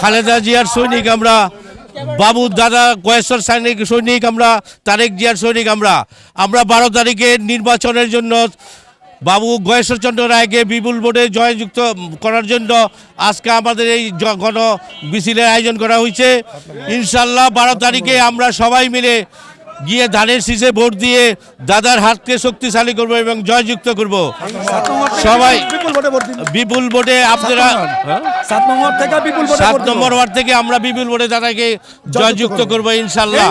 খালেদা জিয়ার সৈনিক আমরা, বাবু দাদা কয়েশ্বর সৈনিক সৈনিক আমরা, তারেক জিয়ার সৈনিক আমরা। আমরা বারো তারিখে নির্বাচনের জন্য বাবু গয়েশ্বরচন্দ্র রায়কে বিপুল ভোটে জয়যুক্ত করার জন্য আজকে আমাদের এই গণ মিছিলের আয়োজন করা হয়েছে। ইনশাল্লাহ বারো তারিখে আমরা সবাই মিলে গিয়ে ধানের শীষে ভোট দিয়ে দাদার হাতকে শক্তিশালী করব এবং জয়যুক্ত করব। সবাই বিপুল ভোটে আপনারা সাত নম্বর থেকে বিপুল সাত নম্বর ওয়ার্ড থেকে আমরা বিপুল ভোটে দাদাকে জয়যুক্ত করব। ইনশাল্লাহ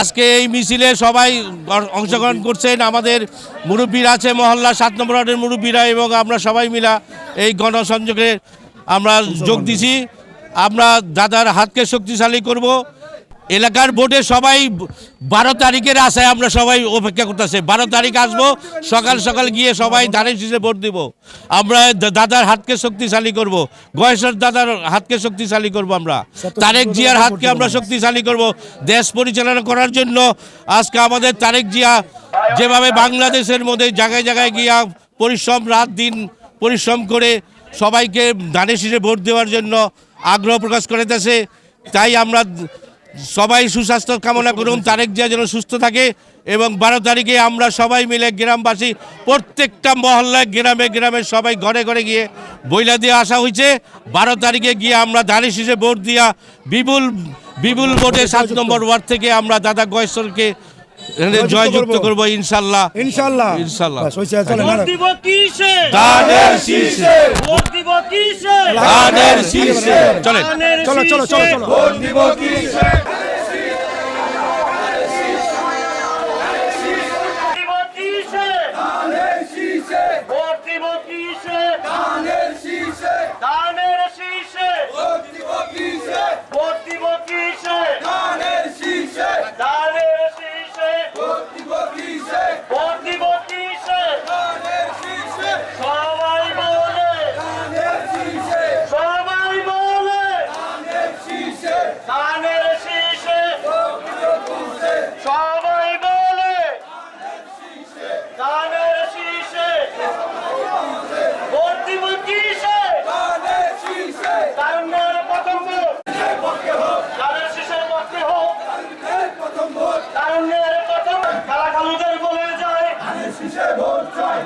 আজকে এই মিছিলে সবাই অংশগ্রহণ করছেন। আমাদের মুরব্বীরা আছে মহল্লা সাত নম্বর ওয়ার্ডের মুরব্বীরা এবং আমরা সবাই মিলা এই গণসংযোগে আমরা যোগ দিছি। আমরা দাদার হাতকে শক্তিশালী করব। এলাকার ভোটে সবাই বারো তারিখের আশায় আমরা সবাই অপেক্ষা করতেছে। বারো তারিখ আসব সকাল সকাল গিয়ে সবাই ধানের শীষে ভোট দিব। আমরা দাদার হাতকে শক্তিশালী করব গয়েশ্বর দাদার হাতকে শক্তিশালী করব আমরা। তারেক জিয়ার হাতকে আমরা। শক্তিশালী করব। দেশ পরিচালনা করার জন্য আজকে আমাদের তারেক জিয়া যেভাবে বাংলাদেশের মধ্যে জায়গায় জায়গায় গিয়া পরিশ্রম রাত দিন পরিশ্রম করে সবাইকে ধানের শীষে ভোট দেওয়ার জন্য আগ্রহ প্রকাশ করিতেছে তাই আমরা সবাই সুস্বাস্থ্য কামনা করুন, তারেক জিয়া যেন সুস্থ থাকে এবং বারো তারিখে আমরা সবাই মিলে গ্রামবাসী প্রত্যেকটা মহল্লায় গ্রামে গ্রামে সবাই ঘরে ঘরে গিয়ে বইলা দিয়ে আসা হয়েছে। বারো তারিখে গিয়ে আমরা ধানি শীষে ভোট দিয়া বিপুল বিপুল ভোটে সাত নম্বর ওয়ার্ড থেকে আমরা দাদা গয়েশ্বরকে জয়যুক্ত করব। ইনশাআল্লাহ ইনশাল্লাহ। ইনশাল্লাহ। দিব কিসে? দানের চলো চলো চলো চলো। কিসে ভোট চাই?